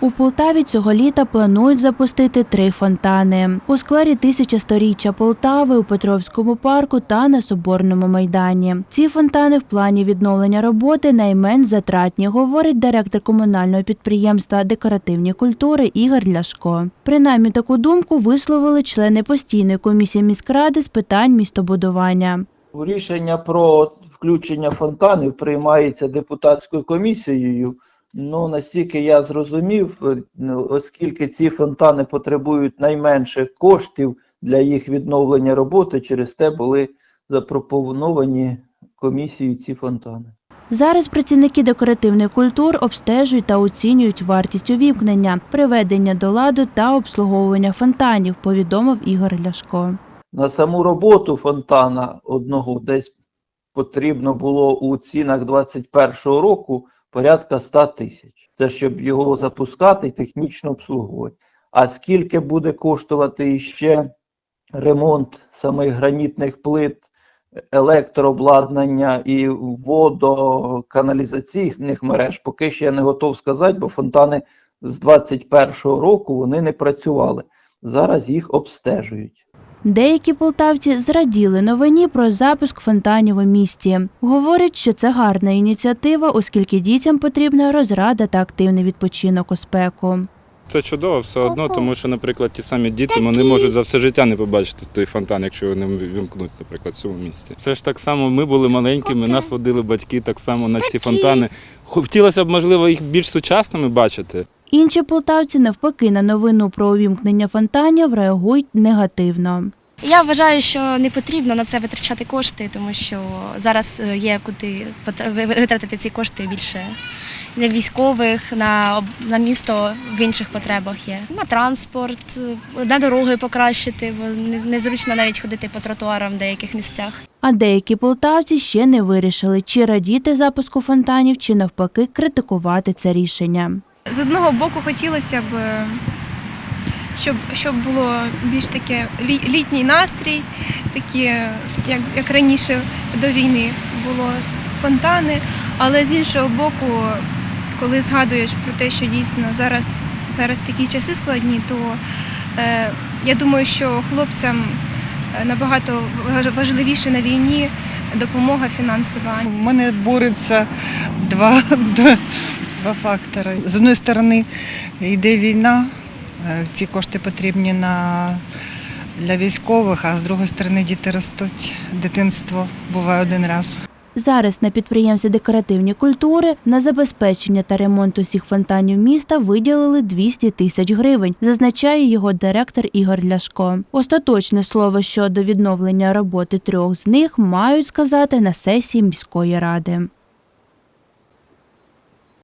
У Полтаві цього літа планують запустити три фонтани у сквері тисячасторіччя Полтави, у Петровському парку та на Соборному майдані. Ці фонтани в плані відновлення роботи найменш затратні, говорить директор комунального підприємства декоративні культури Ігор Ляшко. Принаймні таку думку висловили члени постійної комісії міськради з питань містобудування. Рішення про включення фонтанів приймається депутатською комісією. Ну, настільки я зрозумів, е, ну, оскільки ці фонтани потребують найменше коштів для їх відновлення роботи, через те були запропоновані комісією ці фонтани. Зараз працівники декоративних культур обстежують та оцінюють вартість увімкнення, приведення до ладу та обслуговування фонтанів, повідомив Ігор Ляшко. На саму роботу фонтана одного десь потрібно було у цінах 2021 року порядка 100 тисяч. Це щоб його запускати і технічно обслуговувати. А скільки буде коштувати іще ремонт самих гранітних плит, електрообладнання і водоканалізаційних мереж, поки ще я не готов сказати, бо фонтани з 2021 року вони не працювали. Зараз їх обстежують. Деякі полтавці зраділи новині про запуск фонтанів у місті. Говорять, що це гарна ініціатива, оскільки дітям потрібна розрада та активний відпочинок у спеку. Це чудово все одно, тому що, наприклад, ті самі діти вони можуть за все життя не побачити той фонтан, якщо вони вимкнуть, наприклад, в цьому місті. Це ж так само, ми були маленькими, нас водили батьки так само на ці фонтани. Хотілося б, можливо, їх більш сучасними бачити. Інші полтавці навпаки на новину про увімкнення фонтанів реагують негативно. Я вважаю, що не потрібно на це витрачати кошти, тому що зараз е, є куди витратити ці кошти більше для військових, на, на місто в інших потребах є. На транспорт, е, на дороги покращити, бо незручно навіть ходити по тротуарам в деяких місцях. А деякі полтавці ще не вирішили, чи радіти запуску фонтанів, чи навпаки критикувати це рішення. З одного боку хотілося б, щоб, щоб було більш таке літній настрій, такі, як, як раніше до війни було фонтани. Але з іншого боку, коли згадуєш про те, що дійсно зараз, зараз такі часи складні, то е, я думаю, що хлопцям е, набагато важливіше на війні допомога фінансова, У мене бореться два, два, фактори. З одної сторони йде війна, е, ці кошти потрібні на, для військових, а з другої сторони діти ростуть. Дитинство буває один раз. Зараз на підприємстві декоративні культури на забезпечення та ремонт усіх фонтанів міста виділили 200 тисяч гривень, зазначає його директор Ігор Ляшко. Остаточне слово щодо відновлення роботи трьох з них мають сказати на сесії міської ради.